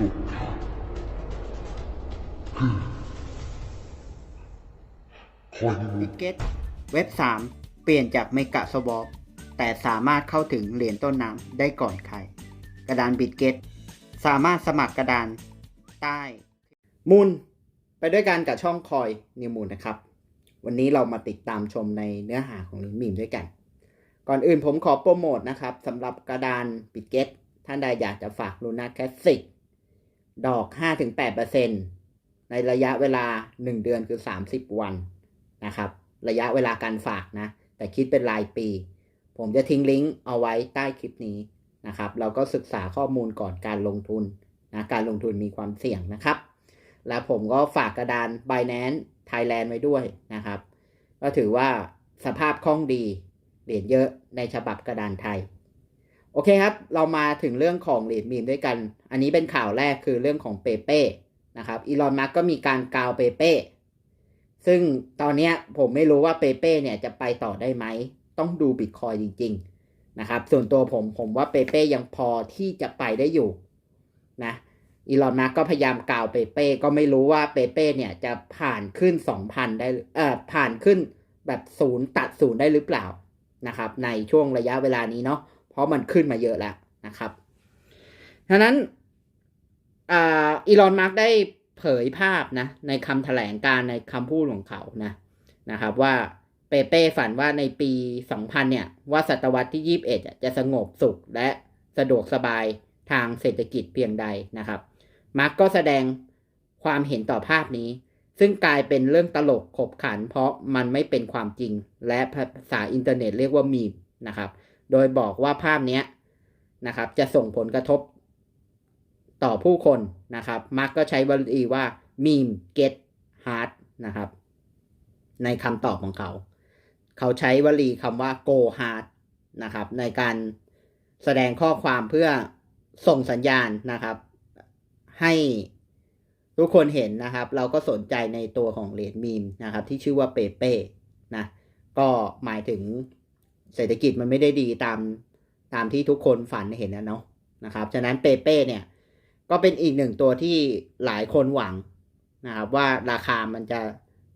สุดท้ายคือคอยนิบิมิตตเกตเว็บ 3 เปลี่ยนจากเมกะสวอปแต่สามารถเข้าถึงเหรียญต้นน้ำได้ก่อนใคร กระดานบิตเกตสามารถสมัครกระดานใต้มูลไปด้วยกันกับช่องคอยนิวมูลนะครับ วันนี้เรามาติดตามชมในเนื้อหาของเหรียญมีมด้วยกัน ก่อนอื่นผมขอโปรโมทนะครับสำหรับกระดานบิตเกตท่านใดอยากจะฝากลูน่าแคสสิก ดอก 5-8%ในระยะเวลา 1 เดือนคือ 30 วันนะครับ ระยะเวลาการฝากนะ แต่คิดเป็นรายปี ผมจะทิ้งลิงก์เอาไว้ใต้คลิปนี้นะครับ เราก็ศึกษาข้อมูลก่อนการลงทุนนะการลงทุนมีความเสี่ยงนะครับ แล้วผมก็ฝากกระดาน Binance Thailand ไว้ด้วยนะครับ ก็ถือว่าสภาพคล่องดี เหรียญเยอะในฉบับกระดานไทย โอเคครับ เรามาถึงเรื่องของเหรียญมีมด้วยกัน อันนี้เป็นข่าวแรกคือเรื่องของเปเป้นะครับอีลอนมัสก็มีการกาวเปเป้ซึ่งตอนนี้ผมไม่รู้ว่าเปเป้เนี่ยจะไปต่อได้ไหม ต้องดูบิตคอยจริง ๆ นะครับ ส่วนตัวผมผมว่าเปเป้ยังพอที่จะไปได้อยู่นะอีลอนมัสก็พยายามกาวเปเป้ก็ไม่รู้ว่าเปเป้เนี่ยจะผ่านขึ้น 2,000 ได้เอ่อผ่านขึ้นแบบศูนย์ตัดศูนย์ได้หรือเปล่านะครับ ในช่วงระยะเวลานี้เนาะ เพราะมันขึ้นมาเยอะแล้วนะครับฉะนั้นอีลอนมัสได้เผยภาพนะในคำแถลงการในคำพูดของเขานะนะครับว่าเปเป้ฝันว่าในปี 2000 เนี่ย ว่าศตวรรษที่ 21อะจะสงบสุขและสะดวกสบายทางเศรษฐกิจเพียงใดนะครับ มาร์กก็แสดงความเห็นต่อภาพนี้ ซึ่งกลายเป็นเรื่องตลกขบขัน เพราะมันไม่เป็นความจริง และภาษาอินเทอร์เน็ตเรียกว่ามีมนะครับ โดยบอกว่าภาพนี้นะครับ จะส่งผลกระทบต่อผู้คนนะครับ มาร์กก็ใช้วลีว่า meme get hard นะครับ ในคำตอบของเขา เขาใช้วลีคำว่า go hard นะครับ ในการแสดงข้อความเพื่อส่งสัญญาณนะครับ ให้ทุกคนเห็นนะครับ เราก็สนใจในตัวของเหรียญมีมนะครับ ที่ชื่อว่าเปเป้นะ ก็หมายถึง เศรษฐกิจมันไม่ได้ดีตามตามที่ทุกคนฝันเห็นนะเนาะนะครับ ฉะนั้นเปเป้เนี่ยก็เป็นอีกหนึ่งตัวที่หลายคนหวังนะครับว่าราคามันจะ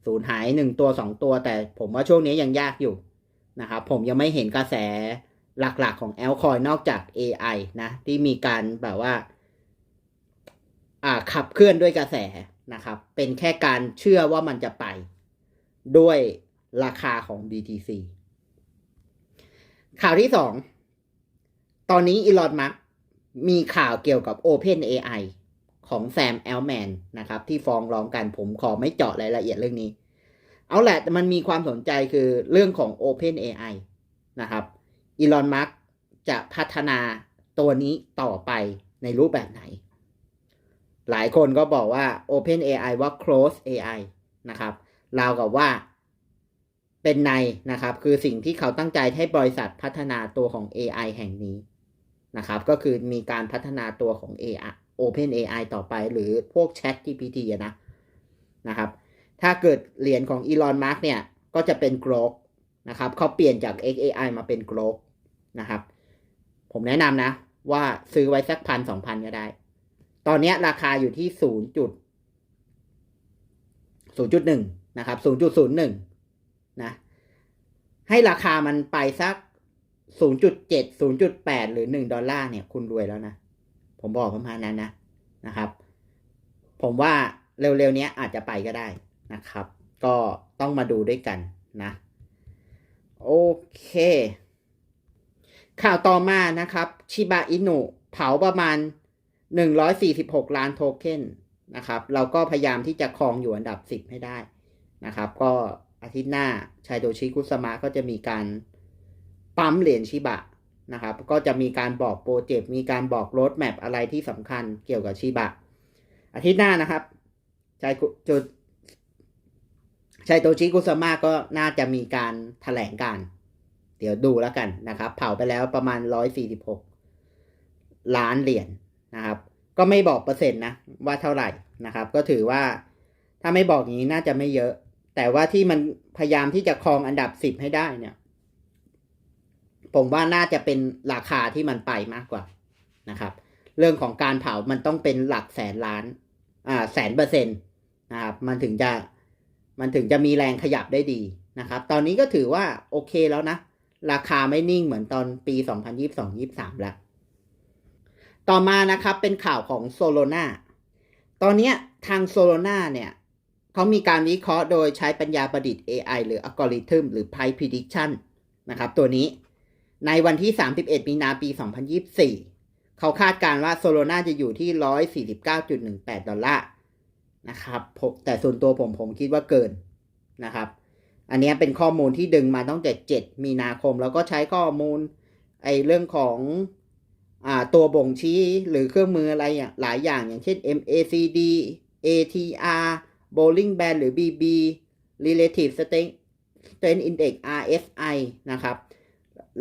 สูญหายหนึ่งตัวสองตัว แต่ผมว่าช่วงนี้ยังยากอยู่นะครับผมยังไม่เห็นกระแสหลักๆของแอลคอยนอกจาก AI นะ ที่มีการแบบว่าอ่าขับเคลื่อนด้วยกระแสนะครับ เป็นแค่การเชื่อว่ามันจะไปด้วยราคาของ BTC ข่าวที่สอง ตอนนี้อีลอนมัสมีข่าวเกี่ยวกับ Open AI ของแซมแอลแมนนะครับ ที่ฟ้องร้องกันผมขอไม่เจาะรายละเอียดเรื่องนี้ เอาแหละแต่มันมีความสนใจคือเรื่องของ Open AI นะครับอีลอนมัสจะพัฒนาตัวนี้ต่อไปในรูปแบบไหน หลายคนก็บอกว่า Open AI ว่า Close AI นะครับราวกับว่า เป็นในนะครับ คือสิ่งที่เขาตั้งใจให้บริษัทพัฒนาตัวของ AI แห่งนี้นะครับ ก็คือมีการพัฒนาตัวของ AI Open AI ต่อไป หรือพวก Chat GPT นะนะครับ ถ้าเกิดเหรียญของ Elon Musk เนี่ย ก็จะเป็น Grok นะครับ เขาเปลี่ยนจาก XAI มาเป็น Grok นะครับ ผมแนะนำนะ ว่าซื้อไว้สักพันสองพันก็ได้ ตอนนี้ราคาอยู่ที่ศูนย์จุดศูนย์จุดหนึ่งนะครับศูนย์จุดศูนย์หนึ่ง ให้ราคามันไปสักศูนย์จุดเจ็ดศูนย์จุดแปดหรือหนึ่งดอลลาร์เนี่ย คุณรวยแล้วนะ ผมบอกประมาณนั้นนะนะครับ ผมว่าเร็วๆนี้อาจจะไปก็ได้นะครับ ก็ต้องมาดูด้วยกันนะ โอเค ข่าวต่อมานะครับ ชิบะอินุเผาประมาณ 146 ล้านโทเค็นนะครับ เราก็พยายามที่จะครองอยู่อันดับ 10 ให้ได้นะครับ ก็ อาทิตย์หน้าชายโดชิคุสมะก็จะมีการปั๊มเหรียญชิบะนะครับ ก็จะมีการบอกโปรเจกต์มีการบอกโรดแมปอะไรที่สำคัญเกี่ยวกับชิบะ อาทิตย์หน้านะครับชายจุดชายโตชิคุสมะก็น่าจะมีการแถลงการ เดี๋ยวดูแล้วกันนะครับ เผาไปแล้วประมาณ 146 ล้านเหรียญนะครับ ก็ไม่บอกเปอร์เซ็นต์นะว่าเท่าไหร่นะครับ ก็ถือว่าถ้าไม่บอกอย่างนี้น่าจะไม่เยอะ แต่ว่าที่มันพยายามที่จะครองอันดับ10ให้ได้เนี่ย ผมว่าน่าจะเป็นราคาที่มันไปมากกว่านะครับ เรื่องของการเผามันต้องเป็นหลักแสนล้าน อ่าแสนเปอร์เซ็นต์นะครับมันถึงจะมันถึงจะมีแรงขยับได้ดีนะครับ ตอนนี้ก็ถือว่าโอเคแล้วนะ ราคาไม่นิ่งเหมือนตอนปี 2022-23 แล้ว ต่อมานะครับเป็นข่าวของโซโลนาตอนนี้ทางโซโลนาเนี่ย เขามีการวิเคราะห์โดยใช้ปัญญาประดิษฐ์ AI หรืออัลกอริทึมหรือ Price Prediction นะครับ ตัวนี้ในวันที่ 31 มีนาปี 2024 เขาคาดการณ์ว่าโซโลนาจะอยู่ที่ 149.18 ดอลลาร์นะครับแต่ส่วนตัวผมผมคิดว่าเกินนะครับ อันนี้เป็นข้อมูลที่ดึงมาตั้งแต่ 7 มีนาคม แล้วก็ใช้ข้อมูลไอเรื่องของอ่าตัวบ่งชี้หรือเครื่องมืออะไรอย่างหลายอย่างอย่างเช่น MACD ATR Bowling Band หรือ BB Relative Strength Index RSI นะครับ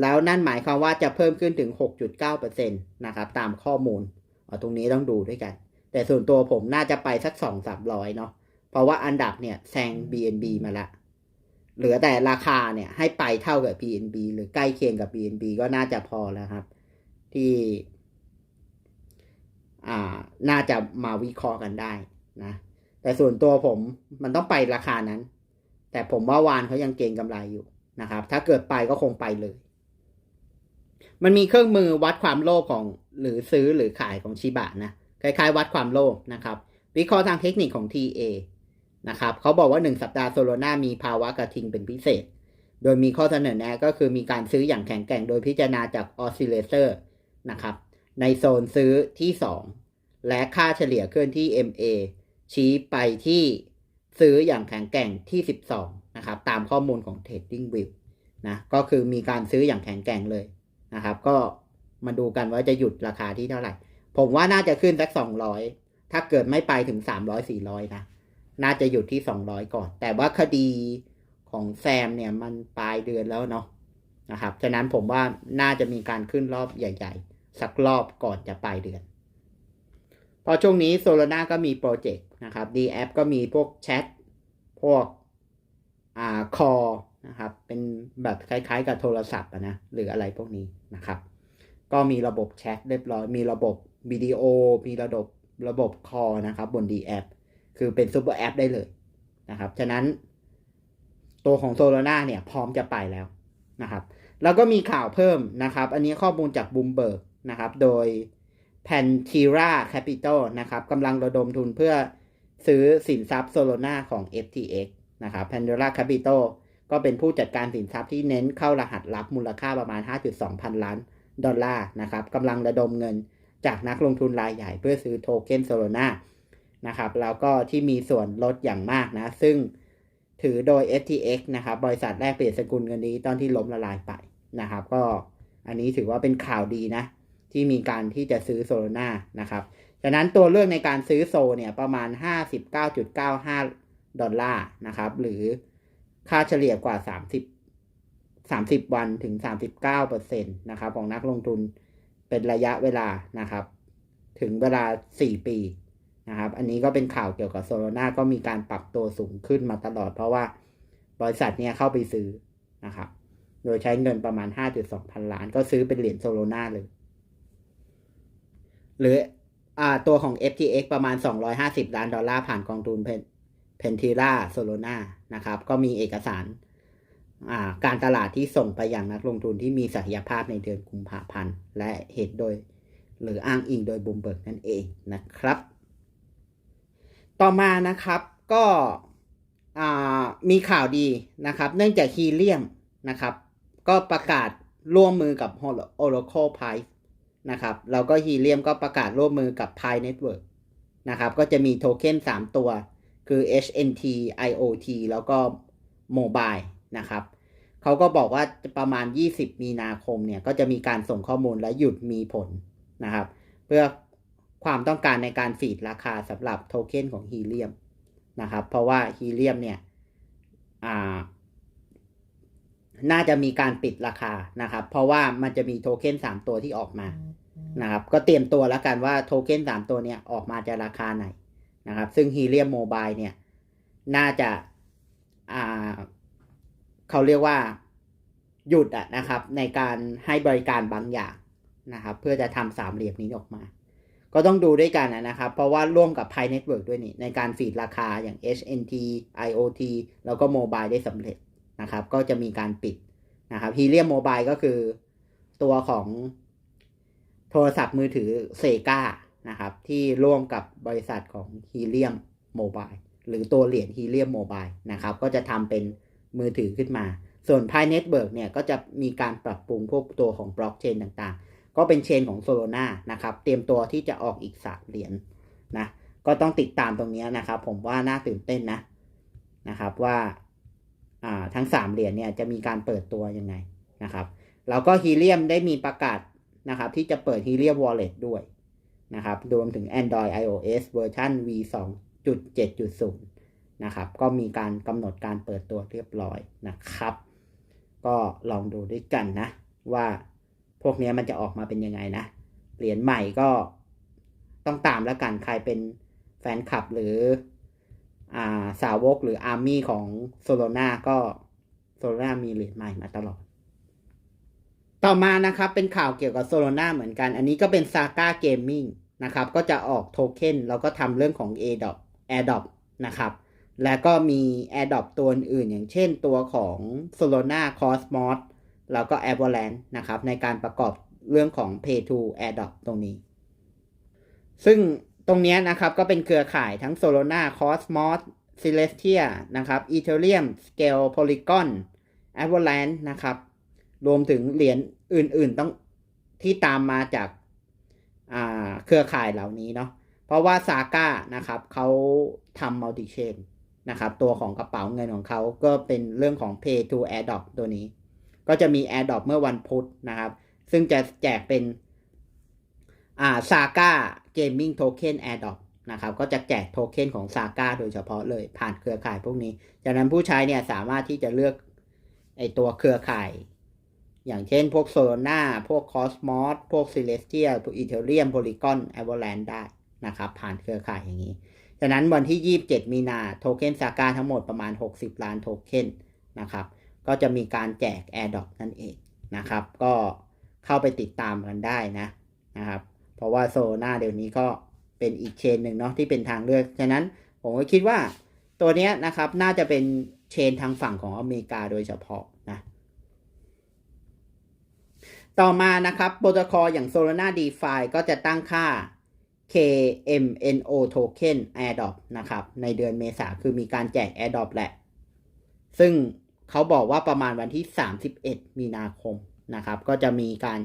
แล้วนั่นหมายความว่าจะเพิ่มขึ้นถึง 6.9%นะครับ ตามข้อมูลอตรงนี้ต้องดูด้วยกัน แต่ส่วนตัวผมน่าจะไปสัก 2-300 เนาะ เพราะว่าอันดับเนี่ยแซง BNB มาละ เหลือแต่ราคาเนี่ยให้ไปเท่ากับ BNB หรือใกล้เคียงกับ BNB ก็น่าจะพอแล้วครับ ที่อ่าน่าจะมาวิเคราะห์กันได้นะ แต่ส่วนตัวผมมันต้องไปราคานั้น แต่ผมว่าวานเขายังเก็งกำไรอยู่นะครับ ถ้าเกิดไปก็คงไปเลย มันมีเครื่องมือวัดความโลภของหรือซื้อหรือขายของชิบะนะคล้ายๆ วัดความโลภนะครับ วิเคราะห์ทางเทคนิคของ TA นะครับเขาบอกว่า 1 สัปดาห์โซโลนามีภาวะกระทิงเป็นพิเศษ โดยมีข้อเสนอแนะก็คือมีการซื้ออย่างแข็งแกร่ง โดยพิจารณาจากออสซิเลเตอร์นะครับ ในโซนซื้อที่ 2 และค่าเฉลี่ยเคลื่อนที่ MA ชี้ไปที่ซื้ออย่างแข็งแกร่งที่ 12 นะครับ ตามข้อมูลของ Trading View นะก็คือมีการซื้ออย่างแข็งแกร่งเลยนะครับ ก็มาดูกันว่าจะหยุดราคาที่เท่าไหร่ ผมว่าน่าจะขึ้นสัก 200 ถ้าเกิดไม่ไปถึง 300 400 นะ น่าจะหยุดที่ 200 ก่อน แต่ว่าคดีของแซมเนี่ยมันปลายเดือนแล้วเนาะนะครับฉะนั้นผมว่าน่าจะมีการขึ้นรอบใหญ่ ๆ สักรอบก่อนจะปลายเดือน พอช่วงนี้โซล n a ก็มีโปรเจกต์ นะครับ D App ก็มีพวกแชทพวกอ่าคอนะครับ เป็นแบบคล้ายๆ กับโทรศัพท์นะหรืออะไรพวกนี้นะครับ ก็มีระบบแชทเรียบร้อย มีระบบวิดีโอ มีระบบระบบคอนะครับบน D App คือเป็นซูเปอร์แอปได้เลยนะครับ ฉะนั้น ตัวของโซโลนาเนี่ยพร้อมจะไปแล้วนะครับ แล้วก็มีข่าวเพิ่มนะครับ อันนี้ข้อมูลจากบูมเบิร์กนะครับ โดย p a n t e r a Capital นะครับกำลังระดมทุนเพื่อ ซื้อสินทรัพย์โซโลนาของ FTX นะครับ p a n t e r a Capital ก็เป็นผู้จัดการสินทรัพย์ที่เน้นเข้ารหัสลับมูลค่าประมาณ 5.2 พันล้านดอลลาร์นะครับกำลังระดมเงินจากนักลงทุนรายใหญ่เพื่อซื้อโทเค็นโซโลนานะครับแล้วก็ที่มีส่วนลดอย่างมากนะ ซึ่งถือโดย FTX นะครับ บริษัทแรกเปลี่ยนสกุลเงินนี้ตอนที่ล้มละลายไปนะครับ ก็อันนี้ถือว่าเป็นข่าวดีนะ ที่มีการที่จะซื้อโซโลนานะครับ ฉะนั้นตัวเลือกในการซื้อโซเนี่ยประมาณ 59.95 ดอลลาร์นะครับ หรือค่าเฉลี่ยกว่า 30 30 วันถึง 39%นะครับของนักลงทุนเป็นระยะเวลานะครับ ถึงเวลา 4 ปีนะครับ อันนี้ก็เป็นข่าวเกี่ยวกับโซโลนาก็มีการปรับตัวสูงขึ้นมาตลอด เพราะว่าบริษัทเนี้ยเข้าไปซื้อนะครับ โดยใช้เงินประมาณ 5.2 พันล้าน ก็ซื้อเป็นเหรียญโซโลนาเลย หรือ อ่าตัวของ FTX ประมาณ 250 ล้านดอลลาร์ผ่านกองทุนเพนทีล่าโซโลนานะครับ ก็มีเอกสารอ่าการตลาดที่ส่งไปอย่างนักลงทุนที่มีศักยภาพในเดือนกุมภาพันธ์ และเหตุโดย หรืออ้างอิงโดยบูมเบิร์กนั่นเองนะครับ ต่อมานะครับก็มีข่าวดีนะครับ เนื่องจากฮีเลียมนะครับ ก็ประกาศร่วมมือกับ Oracle Pi นะครับแล้วก็ฮีเลียมก็ประกาศร่วมมือกับ Pi Network นะครับก็จะมีโทเค็น3 ตัว คือ HNT IoT แล้วก็ Mobile นะครับเขาก็บอกว่าประมาณ 20 มีนาคมเนี่ยก็จะมีการส่งข้อมูลและหยุดมีผลนะครับ เพื่อความต้องการในการฟีดราคาสำหรับโทเค็นของฮีเลียมนะครับเพราะว่าฮีเลียมเนี่ยน่าจะมีการปิดราคานะครับ เพราะว่ามันจะมีโทเค็น3 ตัวที่ออกมา นะครับ ก็เตรียมตัวแล้วกันว่าโทเค็น3 ตัวเนี้ยออกมาจะราคาไหนนะครับ ซึ่งฮีเลียมโมบายเนี่ย น่าจะอ่าเขาเรียกว่าหยุดอะนะครับ ในการให้บริการบางอย่างนะครับ เพื่อจะทำสามเหลี่ยมนี้ออกมา ก็ต้องดูด้วยกันนะครับ เพราะว่าร่วมกับ Pi Network ด้วยนี่ในการฟีดราคาอย่าง HNT IoT แล้วก็โมบายได้สำเร็จนะครับ ก็จะมีการปิดนะครับ Helium Mobile ก็คือตัวของ โทรศัพท์มือถือเซกานะครับ ที่ร่วมกับบริษัทของ Helium Mobile หรือตัวเหรียญ Helium Mobile นะครับ ก็จะทำเป็นมือถือขึ้นมา ส่วน Pi Network เนี่ย ก็จะมีการปรับปรุงพวกตัวของบล็อกเชนต่างๆ ก็เป็นเชนของ Solana นะครับ เตรียมตัวที่จะออกอีกสามเหรียญนนะก็ต้องติดตามตรงนี้นะครับ ผมว่าน่าตื่นเต้นนะนะครับว่าทั้งสามเหรียญเนี่ยจะมีการเปิดตัวยังไงนะครับแล้วก็ฮีเลียมได้มีประกาศ นะครับ ที่จะเปิดฮีเลียม Wallet ด้วยนะครับ รวมถึง Android iOS เวอร์ชัน v2.7.0 นะครับ ก็มีการกำหนดการเปิดตัวเรียบร้อยนะครับ ก็ลองดูด้วยกันนะ ว่าพวกนี้มันจะออกมาเป็นยังไงนะ เหรียญใหม่ก็ต้องตามแล้วกัน ใครเป็นแฟนคลับหรืออาสาวกหรืออาร์มี่ของโซโลนาก็โซโลนามีเหรียญใหม่มาตลอด ต่อมานะครับเป็นข่าวเกี่ยวกับโซโลนาเหมือนกัน อันนี้ก็เป็นซาก้าเกมมิ่งนะครับ ก็จะออกโทเค็นแล้วก็ทำเรื่องของ a d o p a d o p นะครับ แล้วก็มี a d o p ตัวอื่นอย่างเช่นตัวของ Solana Cosmos แล้วก็ Avalanche นะครับ ในการประกอบเรื่องของ Pay to a d o p ตรงนี้ ซึ่งตรงนี้นะครับก็เป็นเครือข่ายทั้ง Solana Cosmos Celestia นะครับ Ethereum Scale Polygon Avalanche นะครับ รวมถึงเหรียญอื่นๆต้องที่ตามมาจากเครือข่ายเหล่านี้เนาะเพราะว่าซาก้านะครับเขาทำมัลติเชนนะครับตัวของกระเป๋าเงินของเขาก็เป็นเรื่องของ Pay to AirDrop ตัวนี้ ก็จะมี AirDrop เมื่อวันพุธนะครับ ซึ่งจะแจกเป็นอ่าซาก้าเกมมิ่งโทเค็นแอร์ดอปนะครับก็จะแจกโทเค็นของซาก้าโดยเฉพาะเลยผ่านเครือข่ายพวกนี้ จากนั้นผู้ใช้เนี่ยสามารถที่จะเลือกไอตัวเครือข่าย อย่างเช่นพวกโซโลนาพวกคอสมอสพวกซิเลสเทียพวกอีเทเรียมโพลีกอนแอเวอร์แลนด์ได้นะครับ ผ่านเครือข่ายอย่างนี้จากนั้นวันที่ 27 มีนาโทเค็นซาก้าทั้งหมดประมาณ 60 ล้านโทเค็นนะครับ ก็จะมีการแจก AirDrop นั่นเองนะครับ ก็เข้าไปติดตามกันได้นะนะครับ เพราะว่าโซนาเดี๋ยวนี้ก็เป็นอีกเชนหนึ่งเนาะที่เป็นทางเลือก ฉะนั้นผมก็คิดว่าตัวนี้นะครับน่าจะเป็นเชนทางฝั่งของอเมริกาโดยเฉพาะนะ ต่อมานะครับโปรโตคอลอย่าง Solana DeFi ก็จะตั้งค่า KMNO Token Airdrop นะครับในเดือนเมษาคือมีการแจก Airdrop แหละ ซึ่งเขาบอกว่าประมาณวันที่ 31 มีนาคมนะครับ ก็จะมีการ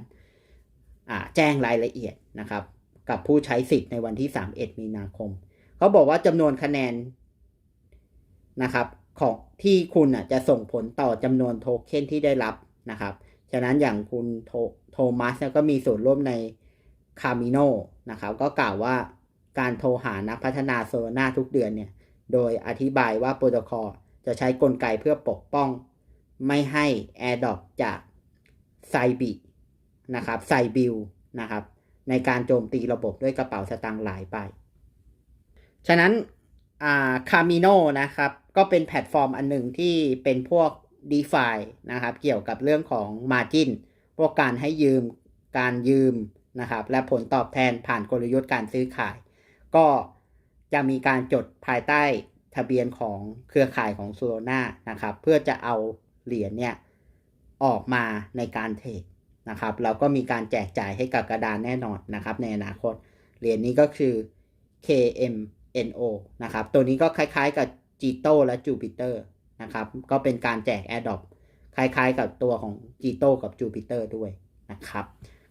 แจ้งรายละเอียดนะครับ กับผู้ใช้สิทธิ์ในวันที่ 31 มีนาคม เขาบอกว่าจำนวนคะแนนนะครับของที่คุณจะส่งผลต่อจำนวนโทเค็นที่ได้รับนะครับ ฉะนั้นอย่างคุณโทโทมัสก็มีส่วนร่วมในคามิโนนะครับ ก็กล่าวว่าการโทรหานักพัฒนาโซน่าทุกเดือนเนี่ย โดยอธิบายว่าโปรโตคอลจะใช้กลไกเพื่อปกป้อง ไม่ให้ AirDrop จากไซบินะครับไซบิลนะครับ ในการโจมตีระบบด้วยกระเป๋าสตางค์หลายใบฉะนั้นคามิโนนะครับ ก็เป็นแพลตฟอร์มอันหนึ่งที่เป็นพวก d e f านะครับ เกี่ยวกับเรื่องของ Margin พวกการให้ยืมการยืมนะครับ และผลตอบแทนผ่านกลยุทธ์การซื้อขาย ก็จะมีการจดภายใต้ทะเบียนของเครือข่ายของโซโลนานะครับ เพื่อจะเอาเหรียญเนี่ยออกมาในการเทรดนะครับ เราก็มีการแจกจ่ายให้กับกระดานแน่นอนนะครับ ในอนาคต เหรียญนี้ก็คือ KMNO นะครับ ตัวนี้ก็คล้ายๆกับ g i t o และ Jupiter นะครับ ก็เป็นการแจก AirDrop คล้ายๆ กับตัวของ g i t o กับ Jupiter ด้วยนะครับ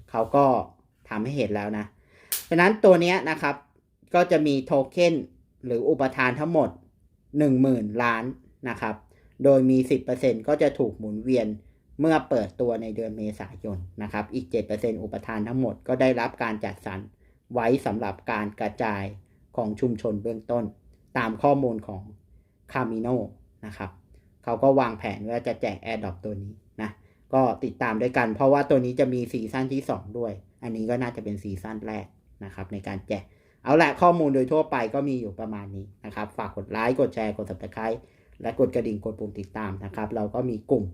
เขาก็ทำให้เห็นแล้วนะฉะนั้นตัวนี้นะครับก็จะมีโทเค็นหรืออุปทานทั้งหมด 10,000 ล้านนะครับ โดยมี 10%ก็จะถูกหมุนเวียนเมื่อเปิดตัวในเดือนเมษายนนะครับ อีก 7%อุปทานทั้งหมดก็ได้รับการจัดสรรไว้สำหรับการกระจายของชุมชนเบื้องต้น ตามข้อมูลของคามิโน นะครับเขาก็วางแผนว่าจะแจก AirDrop ตัวนี้นะก็ติดตามด้วยกัน เพราะว่าตัวนี้จะมีซีซั่นที่ 2 ด้วย อันนี้ก็น่าจะเป็นซีซั่นแรกนะครับในการแจก เอาละข้อมูลโดยทั่วไปก็มีอยู่ประมาณนี้นะครับ ฝากกดไลค์กดแชร์กด subscribe และกดกระดิ่งกดปุ่มติดตามนะครับ เราก็มีกลุ่ม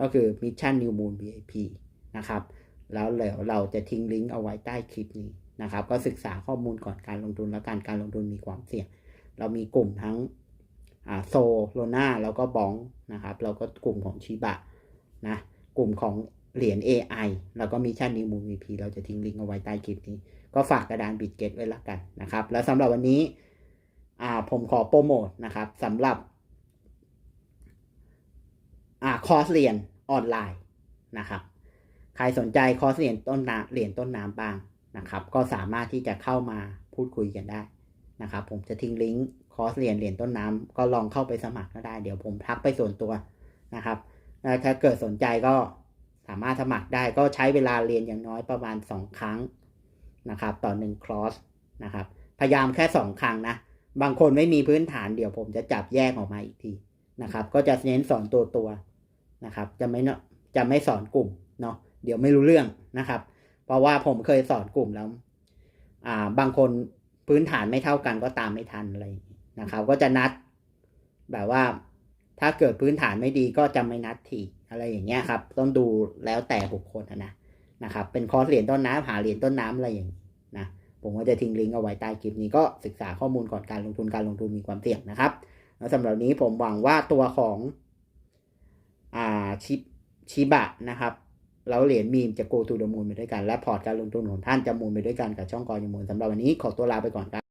ก็คือ Mission New Moon VIP นะครับแล้วเดี๋ยวเราจะทิ้งลิงก์เอาไว้ใต้คลิปนี้นะครับ ก็ศึกษาข้อมูลก่อนการลงทุนและการการลงทุนมีความเสี่ยง เรามีกลุ่มทั้ง โซโลนาแล้วก็บองนะครับ แล้วก็กลุ่มของชิบะนะ กลุ่มของเหรียญ AI แล้วก็มิชชั่นนิวมูมีพีเราจะทิ้งลิงก์เอาไว้ใต้คลิปนี้ ก็ฝากกระดานบิตเกตไว้ละกันนะครับ แล้วสำหรับวันนี้ผมขอโปรโมทนะครับสำหรับอคอร์สเรียนออนไลน์นะครับ ใครสนใจคอร์สเรียนต้นน้ำเหรียญต้นน้ำบ้างนะครับ ก็สามารถที่จะเข้ามาพูดคุยกันได้นะครับ ผมจะทิ้งลิงก์ คอร์สเรียนเหรียญต้นน้ำก็ลองเข้าไปสมัครก็ได้ เดี๋ยวผมทักไปส่วนตัวนะครับถ้าเกิดสนใจก็สามารถสมัครได้ก็ใช้เวลาเรียนอย่างน้อยประมาณ 2 ครั้งนะครับ ต่อหนึ่งคอร์สนะครับ พยายามแค่ 2 ครั้งนะ บางคนไม่มีพื้นฐานเดี๋ยวผมจะจับแยกออกมาอีกทีนะครับ ก็จะเน้นสอนตัวตัวนะครับ จะไม่เนาะจะไม่สอนกลุ่มเนาะเดี๋ยวไม่รู้เรื่องนะครับ เพราะว่าผมเคยสอนกลุ่มแล้ว อ่า บางคนพื้นฐานไม่เท่ากันก็ตามไม่ทันอะไรอย่าง นะครับ ก็จะนัด แบบว่า ถ้าเกิดพื้นฐานไม่ดีก็จะไม่นัดทีอะไรอย่างเงี้ยครับ ต้องดูแล้วแต่บุคคลนะนะครับ เป็นคอร์สเหรียญต้นน้ำหาเหรียญต้นน้ำอะไรอย่างนี้นะผมก็จะทิ้งลิงก์เอาไว้ใต้คลิปนี้ก็ศึกษาข้อมูลก่อนการลงทุนการลงทุนมีความเสี่ยงนะครับ แล้วสำหรับนี้ผมหวังว่าตัวของอ่าชิชิบะนะครับแล้วเหรียญมีมจะโกทูดมูลไปด้วยกัน และพอร์ตการลงทุนของท่านจะมูลไปด้วยกันกับช่องกอยมูลสำหรับวันนี้ขอตัวลาไปก่อนครับ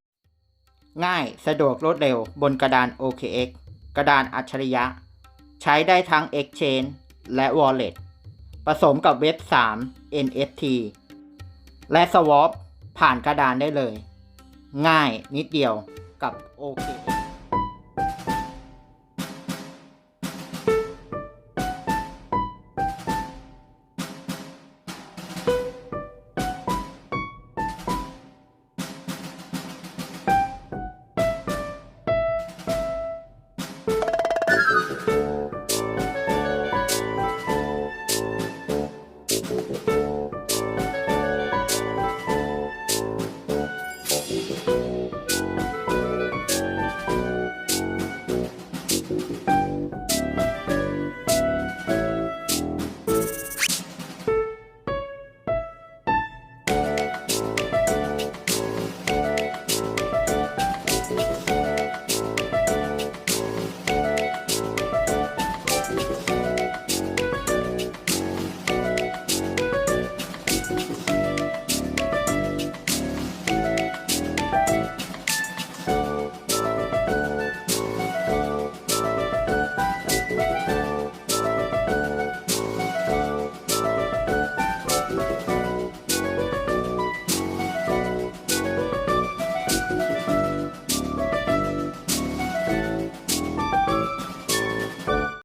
ง่ายสะดวกรวดเร็วบนกระดาน OKX กระดานอัจฉริยะ ใช้ได้ทั้ง Exchange และ Wallet ผสมกับเว็บ 3 NFT และ Swap ผ่านกระดานได้เลย ง่ายนิดเดียวกับ OKX